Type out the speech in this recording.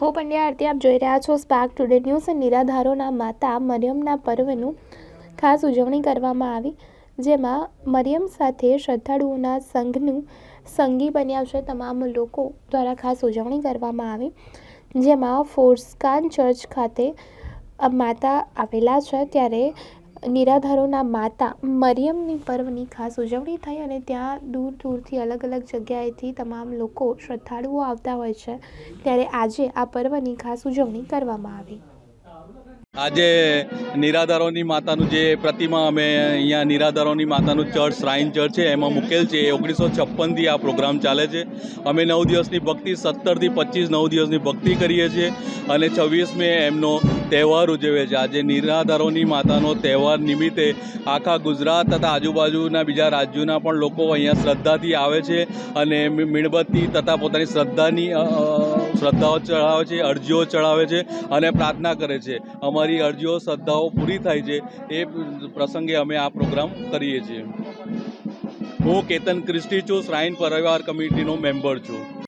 હું પંડ્યા આરતી આપ જોઈ રહ્યા છો સ્પાર્ક ટુડે ન્યૂઝ નિરાધારોના માતા મરિયમના પર્વનું ખાસ ઉજવણી કરવામાં આવી, જેમાં મરિયમ સાથે શ્રદ્ધાળુઓના સંઘનું સંગી બન્યા છે તમામ લોકો દ્વારા ખાસ ઉજવણી કરવામાં આવી, જેમાં ફોર્સકાન ચર્ચ ખાતે માતા આવેલા છે. ત્યારે નિરાધારોના માતા મરિયમની પર્વની ખાસ ઉજવણી થઈ અને ત્યાં દૂર દૂરથી અલગ અલગ જગ્યાએથી તમામ લોકો શ્રદ્ધાળુઓ આવતા હોય છે, ત્યારે આજે આ પર્વની ખાસ ઉજવણી કરવામાં આવી. આજે નિરાધારોની માતાનું જે પ્રતિમા અમે અહીંયા નિરાધારોની માતાનું ચર્ચ, શ્રાઇન ચર્ચ છે, એમાં મૂકેલ છે. એ ઓગણીસો છપ્પનથી આ પ્રોગ્રામ ચાલે છે. અમે નવ દિવસની ભક્તિ, સત્તરથી પચીસ નવ દિવસની ભક્તિ કરીએ છીએ અને છવ્વીસમે એમનો તહેવાર ઉજવે છે આજે નિરાધારોની માતાનો તહેવાર નિમિત્તે આખા ગુજરાત તથા આજુબાજુના બીજા રાજ્યોના પણ લોકો અહીંયા શ્રદ્ધાથી આવે છે અને મીણબત્તી તથા પોતાની શ્રદ્ધાની શ્રદ્ધાઓ ચઢાવે છે, અરજીઓ ચઢાવે છે અને પ્રાર્થના કરે છે. અમારી અરજીઓ, શ્રદ્ધાઓ પૂરી થાય છે એ પ્રસંગે અમે આ પ્રોગ્રામ કરીએ છીએ. હું કેતન ક્રિસ્ટી છું, શ્રાઇન પરિવાર કમિટીનો મેમ્બર છું.